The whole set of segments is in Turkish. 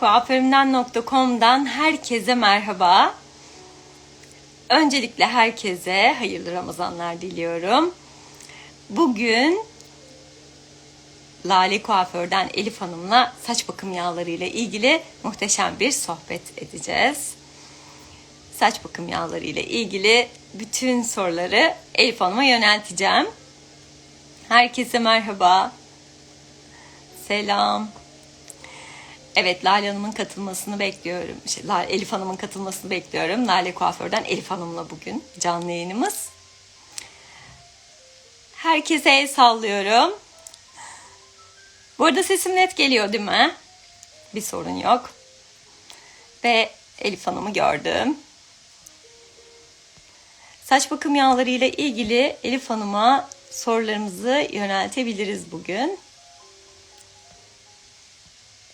Kuaförümden.com'dan herkese merhaba. Öncelikle herkese hayırlı Ramazanlar diliyorum. Bugün Lale Kuaför'den Elif Hanım'la saç bakım yağları ile ilgili muhteşem bir sohbet edeceğiz. Saç bakım yağları ile ilgili bütün soruları Elif Hanım'a yönelteceğim. Herkese merhaba. Selam. Evet Lale Hanım'ın katılmasını bekliyorum. Şey, Elif Hanım'ın katılmasını bekliyorum. Lale Kuaför'den Elif Hanım'la bugün canlı yayınımız. Herkese el sallıyorum. Bu arada sesim net geliyor değil mi? Bir sorun yok. Ve Elif Hanım'ı gördüm. Saç bakım yağları ile ilgili Elif Hanım'a sorularımızı yöneltebiliriz bugün.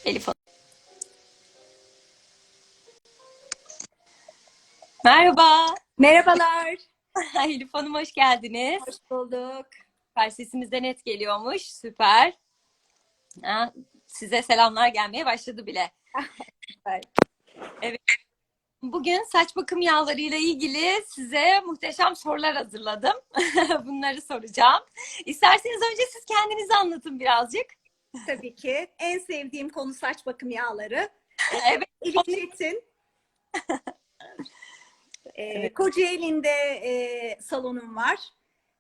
Elif Hanım. Merhaba. Merhabalar. Elif Hanım hoş geldiniz. Hoş bulduk. Süper sesimiz de net geliyormuş. Süper. Ha, size selamlar gelmeye başladı bile. Süper. Evet. Bugün saç bakım yağlarıyla ilgili size muhteşem sorular hazırladım. Bunları soracağım. İsterseniz önce siz kendinizi anlatın birazcık. Tabii ki. En sevdiğim konu saç bakım yağları. Evet. Elif Çetin. Ee, Kocaeli'nde e, salonum var.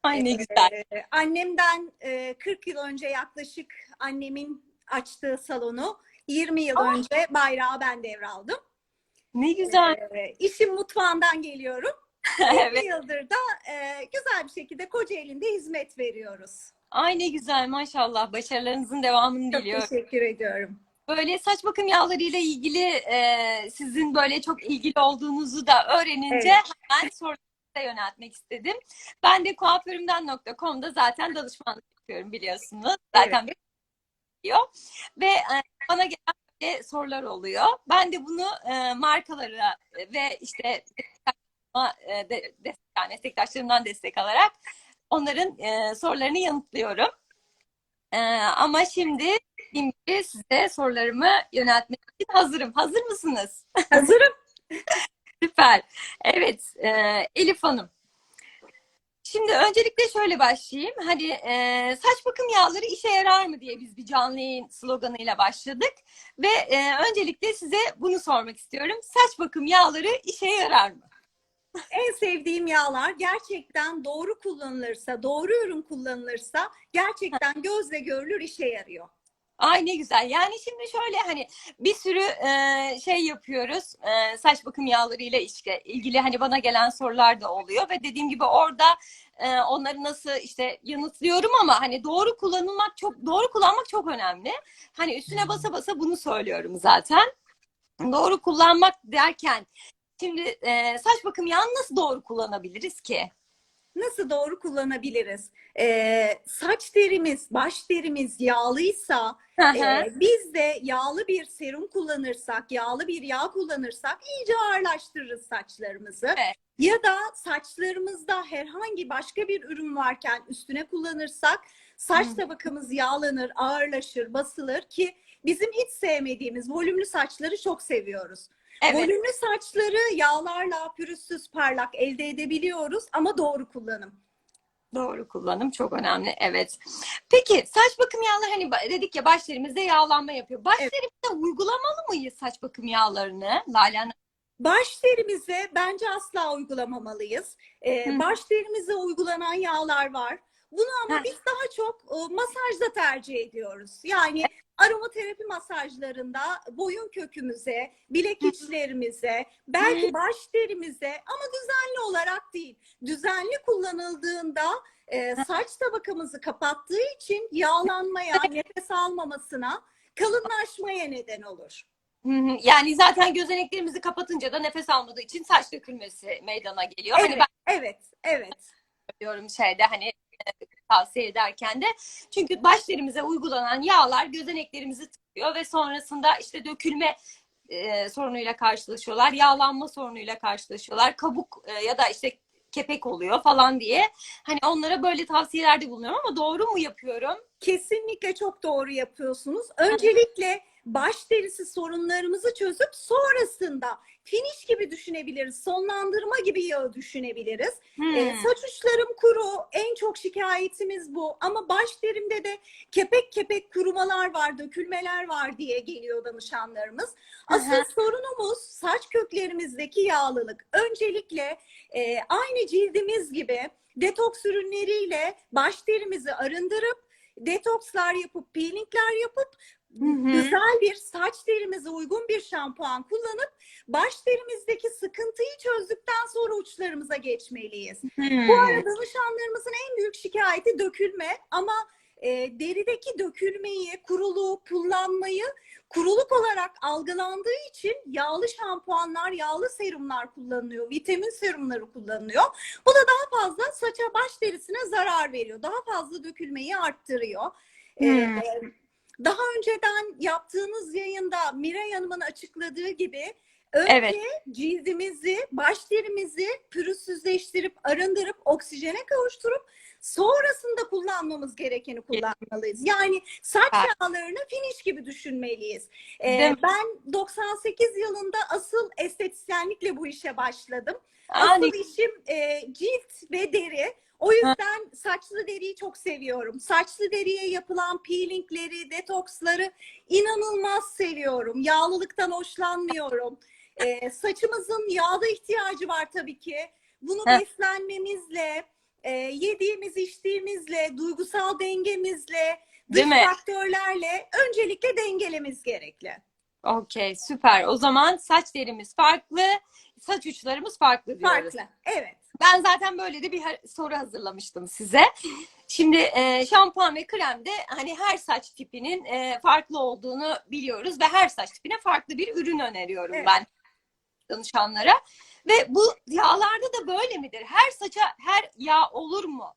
Ay ne Ee, güzel. annemden e, 40 yıl önce yaklaşık annemin açtığı salonu 20 yıl Aa. önce bayrağı ben devraldım. Ne güzel. Ee, işin mutfağından geliyorum. 20 evet. yıldır da e, güzel bir şekilde Kocaeli'nde hizmet veriyoruz. Ay ne güzel maşallah. Başarılarınızın devamını Çok diliyorum. teşekkür ediyorum. Böyle saç bakım yağları ile ilgili e, sizin böyle çok ilgili olduğunuzu da öğrenince Evet. hemen sorularınıza yöneltmek istedim. Ben de kuaförümden.com'da zaten danışmanlık yapıyorum biliyorsunuz. Zaten biliyor. Ve e, bana gelen böyle sorular oluyor. Ben de bunu e, markalara ve işte e, de, destek, yani meslektaşlarımdan destek alarak onların e, sorularını yanıtlıyorum. E, ama şimdi dediğim gibi size sorularımı yöneltmek için hazırım. Hazır mısınız? Hazırım. Süper. Evet, e, Elif Hanım. Şimdi öncelikle şöyle başlayayım. Hani e, saç bakım yağları işe yarar mı diye biz bir canlı yayın sloganıyla başladık. Ve e, öncelikle size bunu sormak istiyorum. Saç bakım yağları işe yarar mı? En sevdiğim yağlar gerçekten doğru kullanılırsa, doğru ürün kullanılırsa gerçekten gözle görülür işe yarıyor. Ay ne güzel. Yani şimdi şöyle hani bir sürü e, şey yapıyoruz. E, saç bakım yağlarıyla işte ilgili hani bana gelen sorular da oluyor ve dediğim gibi orada e, onları nasıl işte yanıtlıyorum ama hani doğru kullanılmak çok doğru kullanmak çok önemli. Hani üstüne basa basa bunu söylüyorum zaten. Doğru kullanmak derken şimdi e, saç bakım yağını nasıl doğru kullanabiliriz ki? Nasıl doğru kullanabiliriz? Ee, saç derimiz, baş derimiz yağlıysa, e, biz de yağlı bir serum kullanırsak, yağlı bir yağ kullanırsak iyice ağırlaştırırız saçlarımızı. Evet. Ya da saçlarımızda herhangi başka bir ürün varken üstüne kullanırsak saç Hı. tabakamız yağlanır, ağırlaşır, basılır ki bizim hiç sevmediğimiz volümlü saçları çok seviyoruz. Evet. Volümlü saçları yağlarla pürüzsüz parlak elde edebiliyoruz ama doğru kullanım. Doğru kullanım çok önemli. Evet. Peki saç bakım yağları hani dedik ya başlarımızda yağlanma yapıyor. Başlarımızda uygulamalı mıyız saç bakım yağlarını? Lale Hanım? Baş derimize bence asla uygulamamalıyız. Ee, Hı. baş derimize uygulanan yağlar var. Bunu ama Heh. biz daha çok e, masajda tercih ediyoruz. Yani aromaterapi masajlarında boyun kökümüze, bilek içlerimize, belki baş derimize ama düzenli olarak değil. Düzenli kullanıldığında e, saç tabakamızı kapattığı için yağlanmaya, nefes almamasına, kalınlaşmaya neden olur. Yani zaten gözeneklerimizi kapatınca da nefes almadığı için saç dökülmesi meydana geliyor. Hani Evet, ben evet, evet. diyorum şeyde hani tavsiye ederken de çünkü başlarımıza uygulanan yağlar gözeneklerimizi tıkıyor ve sonrasında işte dökülme e, sorunuyla karşılaşıyorlar, yağlanma sorunuyla karşılaşıyorlar, kabuk e, ya da işte kepek oluyor falan diye. Hani onlara böyle tavsiyelerde bulunuyorum ama doğru mu yapıyorum? Kesinlikle çok doğru yapıyorsunuz. Öncelikle baş derisi sorunlarımızı çözüp sonrasında finish gibi düşünebiliriz. Sonlandırma gibi düşünebiliriz. Hmm. Ee, saç uçlarım kuru. En çok şikayetimiz bu. Ama baş derimde de kepek kepek kurumalar var, dökülmeler var diye geliyor danışanlarımız. Asıl hı. sorunumuz saç köklerimizdeki yağlılık. Öncelikle e, aynı cildimiz gibi detoks ürünleriyle baş derimizi arındırıp detokslar yapıp peelingler yapıp Hı hı. güzel bir saç derimize uygun bir şampuan kullanıp baş derimizdeki sıkıntıyı çözdükten sonra uçlarımıza geçmeliyiz. Hmm. Bu arada danışanlarımızın en büyük şikayeti dökülme ama e, derideki dökülmeyi, kuruluğu, pullanmayı kuruluk olarak algılandığı için yağlı şampuanlar, yağlı serumlar kullanılıyor, vitamin serumları kullanılıyor. Bu da daha fazla saça, baş derisine zarar veriyor. Daha fazla dökülmeyi arttırıyor. E, Hmm. daha önceden yaptığınız yayında Miray Hanım'ın açıkladığı gibi önce Evet. cildimizi, baş derimizi pürüzsüzleştirip, arındırıp, oksijene kavuşturup sonrasında kullanmamız gerekeni kullanmalıyız. Yani saç Süper. yağlarını finish gibi düşünmeliyiz. Ee, ben 98 yılında asıl estetisyenlikle bu işe başladım. Asıl ne- işim e, cilt ve deri. O yüzden saçlı deriyi çok seviyorum. Saçlı deriye yapılan peelingleri, detoksları inanılmaz seviyorum. Yağlılıktan hoşlanmıyorum. E, saçımızın yağda ihtiyacı var tabii ki. Bunu Heh. beslenmemizle, e, yediğimiz, içtiğimizle, duygusal dengemizle, dış Değil mi? faktörlerle öncelikle dengelememiz gerekli. Okey süper. O zaman saç derimiz farklı, saç uçlarımız farklı diyoruz. Farklı. Evet. Ben zaten böyle de bir soru hazırlamıştım size. Şimdi e, şampuan ve kremde hani her saç tipinin e, farklı olduğunu biliyoruz ve her saç tipine farklı bir ürün öneriyorum Evet. ben danışanlara. Ve bu yağlarda da böyle midir? Her saça her yağ olur mu?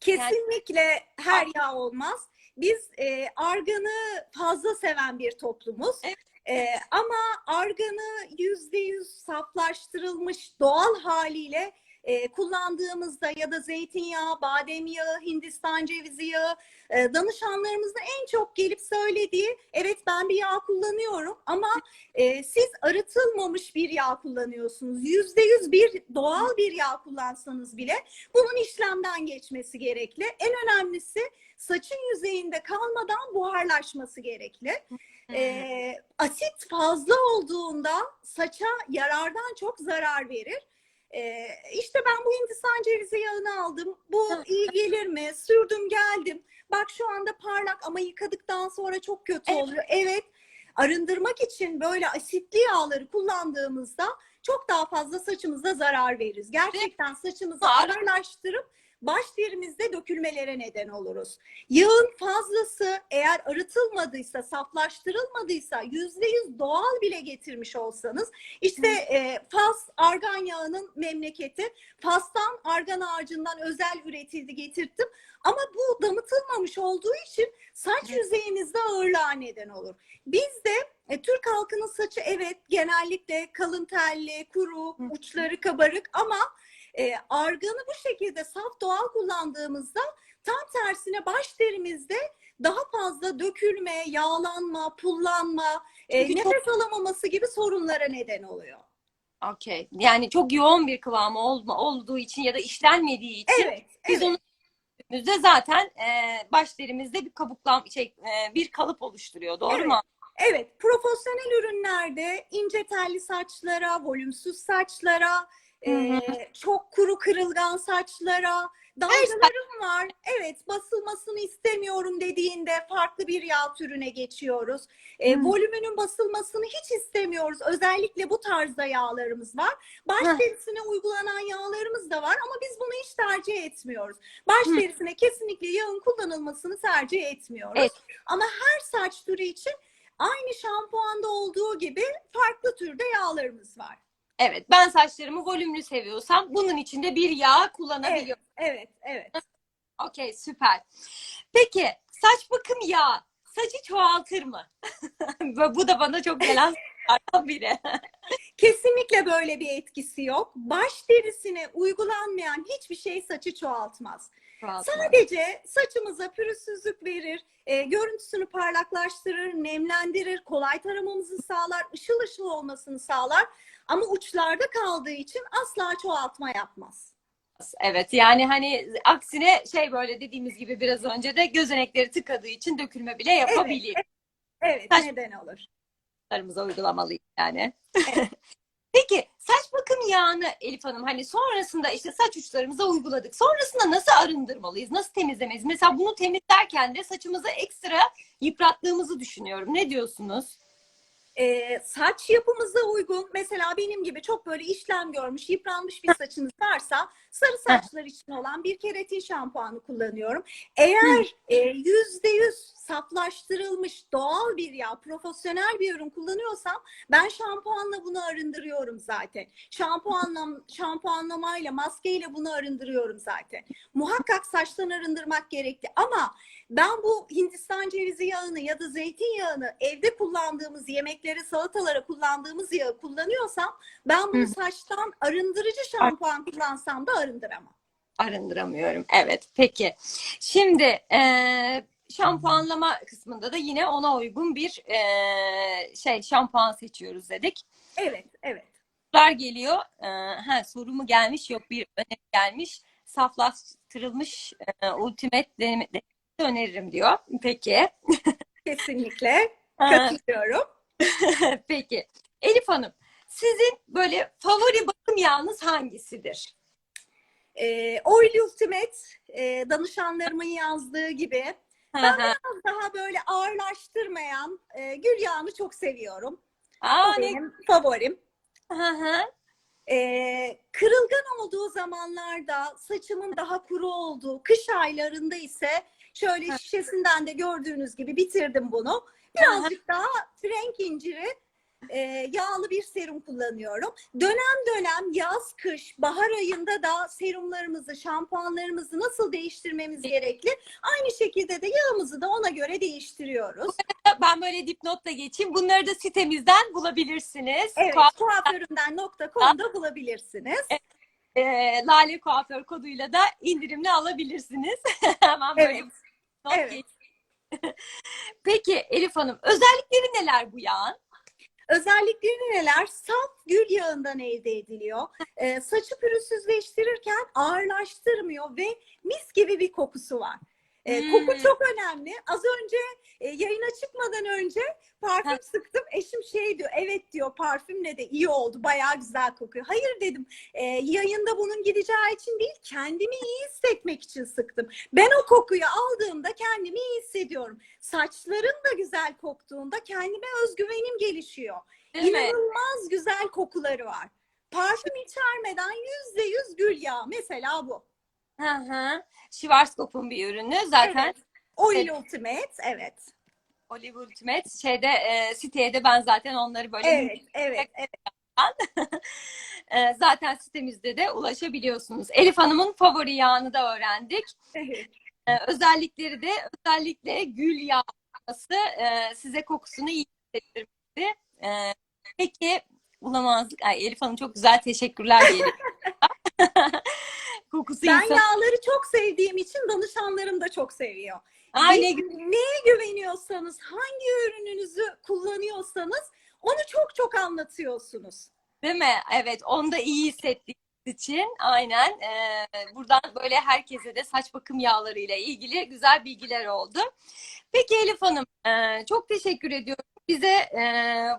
Kesinlikle her yağ olmaz. Biz e, arganı fazla seven bir toplumuz. Evet. E, ama arganı yüzde yüz saflaştırılmış doğal haliyle e, kullandığımızda ya da zeytinyağı, badem yağı, Hindistan cevizi yağı e, danışanlarımızın en çok gelip söylediği evet ben bir yağ kullanıyorum ama e, siz arıtılmamış bir yağ kullanıyorsunuz. Yüzde yüz bir doğal bir yağ kullansanız bile bunun işlemden geçmesi gerekli. En önemlisi saçın yüzeyinde kalmadan buharlaşması gerekli. Ee, asit fazla olduğunda saça yarardan çok zarar verir. Ee, işte ben bu Hindistan cevizi yağını aldım. Bu iyi gelir mi? Sürdüm geldim. Bak şu anda parlak ama yıkadıktan sonra çok kötü Evet. oluyor. Evet. Arındırmak için böyle asitli yağları kullandığımızda çok daha fazla saçımıza zarar veririz. Gerçekten saçımızı ağırlaştırıp baş derimizde dökülmelere neden oluruz. Yağın fazlası eğer arıtılmadıysa, saflaştırılmadıysa yüzde yüz doğal bile getirmiş olsanız işte e, Fas argan yağının memleketi. Fas'tan argan ağacından özel üretildi getirttim. Ama bu damıtılmamış olduğu için saç Evet. yüzeyimizde ağırlığa neden olur. Biz de e, Türk halkının saçı evet genellikle kalın telli, kuru, uçları kabarık ama e, arganı bu şekilde saf doğal kullandığımızda tam tersine baş derimizde daha fazla dökülme, yağlanma, pullanma, e, Çünkü çok- nefes alamaması gibi sorunlara neden oluyor. Okey. Yani çok yoğun bir kıvamı olma, olduğu için ya da işlenmediği için Evet, biz evet. onu sürdüğümüzde zaten e, baş derimizde bir kabuklan şey e, bir kalıp oluşturuyor. Doğru Evet. mu? Evet, profesyonel ürünlerde ince telli saçlara, volümsüz saçlara, Hı hı. e, çok kuru kırılgan saçlara, dalgalarım var. Evet, basılmasını istemiyorum dediğinde farklı bir yağ türüne geçiyoruz. E, volümünün basılmasını hiç istemiyoruz. Özellikle bu tarzda yağlarımız var. Baş Hı. derisine uygulanan yağlarımız da var ama biz bunu hiç tercih etmiyoruz. Baş Hı. derisine kesinlikle yağın kullanılmasını tercih etmiyoruz. Evet. Ama her saç türü için aynı şampuanda olduğu gibi farklı türde yağlarımız var. Evet. Ben saçlarımı volümlü seviyorsam bunun içinde bir yağ kullanabiliyorum. Evet, evet. Okey süper. Peki saç bakım yağı saçı çoğaltır mı? Bu da bana çok gelen sorulardan biri. Kesinlikle böyle bir etkisi yok. Baş derisine uygulanmayan hiçbir şey saçı çoğaltmaz. Rahatlar. Sadece saçımıza pürüzsüzlük verir, e, görüntüsünü parlaklaştırır, nemlendirir, kolay taramamızı sağlar, ışıl ışıl olmasını sağlar. Ama uçlarda kaldığı için asla çoğaltma yapmaz. Evet yani hani aksine şey böyle dediğimiz gibi biraz önce de gözenekleri tıkadığı için dökülme bile yapabiliyor. Evet, Saç- neden olur? Saçlarımıza uygulamalıyız yani. Peki saç bakım yağını Elif Hanım hani sonrasında işte saç uçlarımıza uyguladık. Sonrasında nasıl arındırmalıyız? Nasıl temizlemeliyiz? Mesela bunu temizlerken de saçımızı ekstra yıprattığımızı düşünüyorum. Ne diyorsunuz? Ee, saç yapımıza uygun mesela benim gibi çok böyle işlem görmüş, yıpranmış bir saçınız varsa sarı saçlar için olan bir keratin şampuanı kullanıyorum. Eğer e, yüzde yüz saflaştırılmış doğal bir yağ, profesyonel bir ürün kullanıyorsam ben şampuanla bunu arındırıyorum zaten. Şampuanla, şampuanlamayla, maskeyle bunu arındırıyorum zaten. Muhakkak saçtan arındırmak gerekli ama ben bu Hindistan cevizi yağını ya da zeytinyağını evde kullandığımız yemeklere, salatalara kullandığımız yağı kullanıyorsam ben bunu Hı. saçtan arındırıcı şampuan kullansam da arındıramam. Arındıramıyorum. Evet peki. Şimdi eee, şampuanlama kısmında da yine ona uygun bir eee, şey şampuan seçiyoruz dedik. Evet, evet. sorular geliyor. Ee, ha, soru mu gelmiş? Yok bir öneri gelmiş. Saflaştırılmış e, ultimate deneme- denemesi öneririm diyor. Peki. Kesinlikle katılıyorum. Peki. Elif Hanım, sizin böyle favori bakım yağınız hangisidir? Ee, Oil Ultimate e, danışanlarımın yazdığı gibi Ben biraz daha böyle ağırlaştırmayan e, gül yağını çok seviyorum. Aa, O ne benim favorim. Ee, kırılgan olduğu zamanlarda saçımın daha kuru olduğu, kış aylarında ise şöyle şişesinden de gördüğünüz gibi bitirdim bunu. Birazcık daha frenk inciri e, yağlı bir serum kullanıyorum. Dönem dönem yaz, kış, bahar ayında da serumlarımızı, şampuanlarımızı nasıl değiştirmemiz gerekli? Aynı şekilde de yağımızı da ona göre değiştiriyoruz. Ben böyle dipnotla geçeyim. Bunları da sitemizden bulabilirsiniz. Evet, Kuaf- kuaförümden.com'da bulabilirsiniz. e, Lale Kuaför koduyla da indirimli alabilirsiniz. Hemen böyle Evet. not Evet. geçeyim. Peki Elif Hanım, özellikleri neler bu yağın? Özellikleri neler? Saf gül yağından elde ediliyor. Ee, saçı pürüzsüzleştirirken ağırlaştırmıyor ve mis gibi bir kokusu var. Ee, Hmm. Koku çok önemli. Az önce e, yayına çıkmadan önce parfüm Ha. sıktım. Eşim şey diyor, evet diyor parfümle de iyi oldu, bayağı güzel kokuyor. Hayır dedim, e, yayında bunun gideceği için değil, kendimi iyi hissetmek için sıktım. Ben o kokuyu aldığımda kendimi iyi hissediyorum. Saçların da güzel koktuğunda kendime özgüvenim gelişiyor. Değil mi? İnanılmaz güzel kokuları var. Parfüm içermeden yüzde yüz gül yağı. Mesela bu. Hı hı. Schwarzkopf'un bir ürünü. Zaten Evet. Oil Evet. Ultimate. Evet. Olive Ultimate şeyde e, siteye de ben zaten onları böyle Evet. Evet. evet. e, zaten sitemizde de ulaşabiliyorsunuz. Elif Hanım'ın favori yağını da öğrendik. evet. E, özellikleri de özellikle gül yağı olması, e, size kokusunu iyi hissettirmesi. E, peki bulamazlık. Ay, Elif Hanım çok güzel teşekkürler diyelim. Kokusu Ben insan. yağları çok sevdiğim için danışanlarım da çok seviyor. Güzel. neye güveniyorsanız, hangi ürününüzü kullanıyorsanız onu çok çok anlatıyorsunuz. Değil mi? Evet, onu da iyi hissettiğiniz için aynen. Ee, buradan böyle herkese de saç bakım yağları ile ilgili güzel bilgiler oldu. Peki Elif Hanım, e, çok teşekkür ediyorum bize e,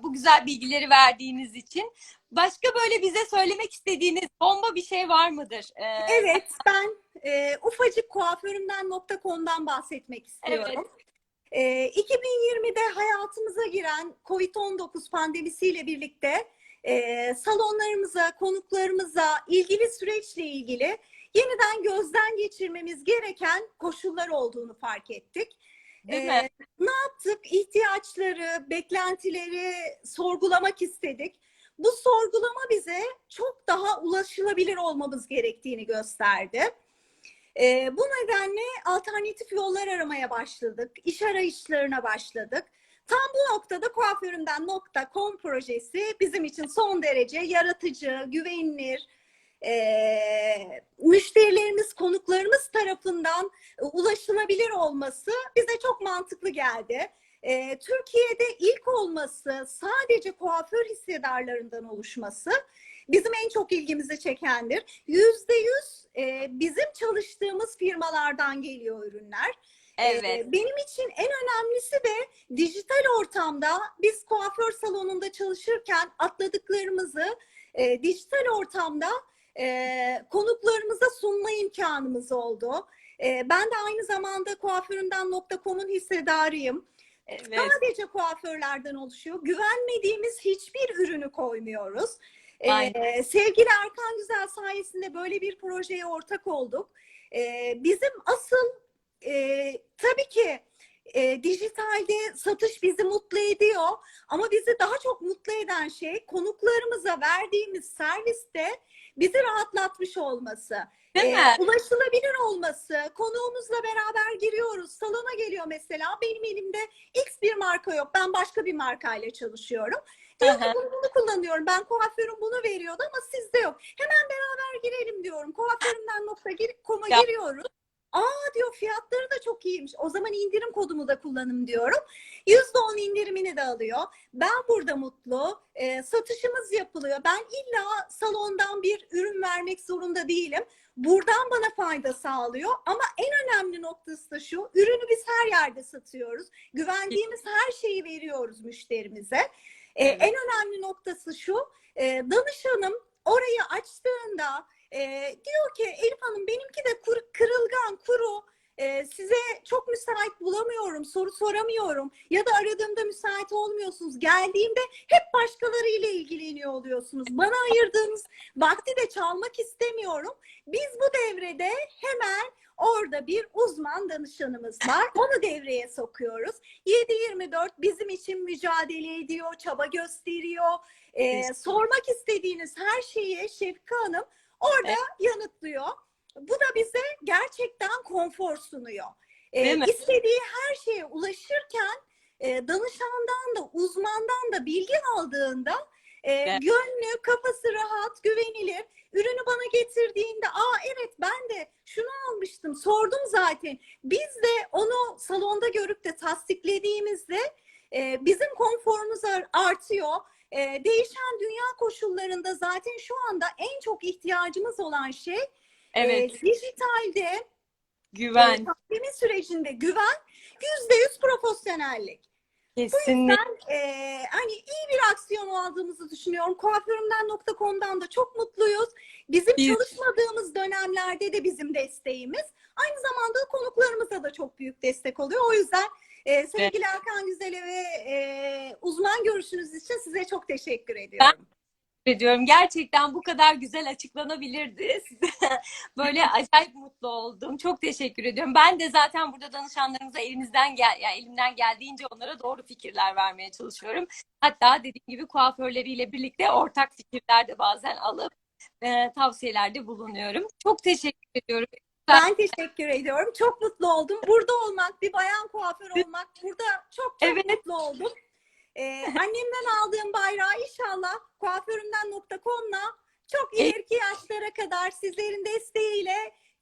bu güzel bilgileri verdiğiniz için. Başka böyle bize söylemek istediğiniz bomba bir şey var mıdır? Ee, Evet, ben e, ufacık kuaförümden.com'dan bahsetmek istiyorum. E, 2020'de hayatımıza giren COVID-19 pandemisiyle birlikte e, salonlarımıza, konuklarımıza ilgili süreçle ilgili yeniden gözden geçirmemiz gereken koşullar olduğunu fark ettik. Değil E, mi? ne yaptık? İhtiyaçları, beklentileri sorgulamak istedik. Bu sorgulama bize çok daha ulaşılabilir olmamız gerektiğini gösterdi. Ee, bu nedenle alternatif yollar aramaya başladık. İş arayışlarına başladık. Tam bu noktada kuaförümden.com projesi bizim için son derece yaratıcı, güvenilir, e, müşterilerimiz, konuklarımız tarafından e, ulaşılabilir olması bize çok mantıklı geldi. E, Türkiye'de ilk olması, sadece kuaför hissedarlarından oluşması bizim en çok ilgimizi çekendir. Yüzde yüz e, bizim çalıştığımız firmalardan geliyor ürünler. Evet. Ee, Benim için en önemlisi de dijital ortamda biz kuaför salonunda çalışırken atladıklarımızı e, dijital ortamda e, konuklarımıza sunma imkanımız oldu. E, ben de aynı zamanda kuaförümden.com'un hissedarıyım. Evet. Sadece kuaförlerden oluşuyor. Güvenmediğimiz hiçbir ürünü koymuyoruz. Ee, Aynen. sevgili Erkan Güzel sayesinde böyle bir projeye ortak olduk. Ee, bizim asıl e, tabii ki e, dijitalde satış bizi mutlu ediyor ama bizi daha çok mutlu eden şey konuklarımıza verdiğimiz serviste bizi rahatlatmış olması. Değil mi? ulaşılabilir olması, konuğumuzla beraber giriyoruz. Salona geliyor mesela. Benim elimde X bir marka yok. Ben başka bir markayla çalışıyorum. Diyor ki bunu, bunu kullanıyorum. Ben kuaförüm bunu veriyordu ama sizde yok. Hemen beraber girelim diyorum. Kuaförümden nokta gir, koma Ya. giriyoruz. Aa diyor fiyatları da çok iyiymiş. O zaman indirim kodumu da kullanın diyorum. %10 indirimini de alıyor. Ben burada mutlu. Ee, satışımız yapılıyor. Ben illa salondan bir ürün vermek zorunda değilim. Buradan bana fayda sağlıyor. Ama en önemli noktası da şu. Ürünü biz her yerde satıyoruz. Güvendiğimiz her şeyi veriyoruz müşterimize. Evet. En önemli noktası şu. E, danışanım orayı açtığında e, diyor ki Elif Hanım benimki de kur- kırılgan, kuru. E, size çok müsait bulamıyorum, soru soramıyorum ya da aradığımda müsait olmuyorsunuz. Geldiğimde hep başkalarıyla ilgileniyor oluyorsunuz. Bana ayırdığınız vakti de çalmak istemiyorum. Biz bu devrede hemen orada bir uzman danışanımız var. Onu devreye sokuyoruz. 7-24 bizim için mücadele ediyor, çaba gösteriyor. Ee, sormak istediğiniz her şeyi Şefika Hanım orada yanıtlıyor. Bu da bize gerçekten konfor sunuyor. Ee, istediği her şeye ulaşırken e, danışandan da uzmandan da bilgi aldığında e, Evet. gönlü, kafası rahat, güvenilir. Ürünü bana getirdiğinde aa evet ben de şunu almıştım sordum zaten. Biz de onu salonda görüp de tasdiklediğimizde e, bizim konforumuz ar- artıyor. E, değişen dünya koşullarında zaten şu anda en çok ihtiyacımız olan şey Evet. e, dijitalde Güven. e, pandemi sürecinde güven, yüzde yüz profesyonellik. Kesinlikle. Ben e, hani iyi bir aksiyon aldığımızı düşünüyorum. Kuaförümden.com'dan da çok mutluyuz. Bizim Biz- çalışmadığımız dönemlerde de bizim desteğimiz. Aynı zamanda konuklarımıza da çok büyük destek oluyor. O yüzden e, sevgili Erkan Güzel'e ve e, uzman görüşünüz için size çok teşekkür ediyorum. ediyorum. Gerçekten bu kadar güzel açıklanabilirdi. Böyle acayip mutlu oldum. Çok teşekkür ediyorum. Ben de zaten burada danışanlarımıza elimizden gel yani elimden geldiğince onlara doğru fikirler vermeye çalışıyorum. Hatta dediğim gibi kuaförleriyle birlikte ortak fikirler de bazen alıp e, tavsiyelerde bulunuyorum. Çok teşekkür ediyorum. Ben teşekkür ediyorum. Çok mutlu oldum. Burada olmak, bir bayan kuaför olmak, burada çok çok Evet. mutlu oldum. Ee, annemden aldığım bayrağı inşallah kuaförümden.com'la çok ileriki yaşlara kadar sizlerin desteğiyle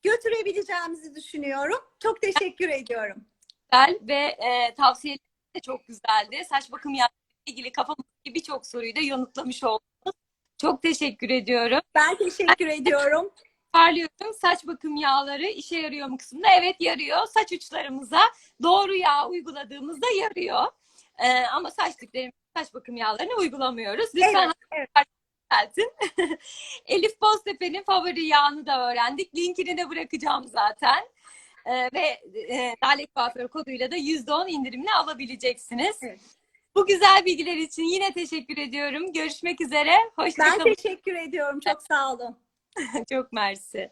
götürebileceğimizi düşünüyorum. Çok teşekkür ediyorum. güzel ve e, tavsiyeler de çok güzeldi. Saç bakım ile ilgili kafamızdaki birçok soruyu da yanıtlamış oldunuz. Çok teşekkür ediyorum. Ben teşekkür ediyorum. Parlıyorum. Saç bakım yağları işe yarıyor mu kısmında? Evet yarıyor. Saç uçlarımıza doğru yağ uyguladığımızda yarıyor. Ee, ama saç diplerimiz saç bakım yağlarını uygulamıyoruz. Lütfen Evet, düzeltin. Elif Boztepe'nin favori yağını da öğrendik. Linkini de bırakacağım zaten. Ee, ve e, Lale Kuaför koduyla da %10 indirimli alabileceksiniz. Evet. Bu güzel bilgiler için yine teşekkür ediyorum. Görüşmek üzere. Ben Hoşçakalın. teşekkür ediyorum. Çok sağ olun. Çok mersi.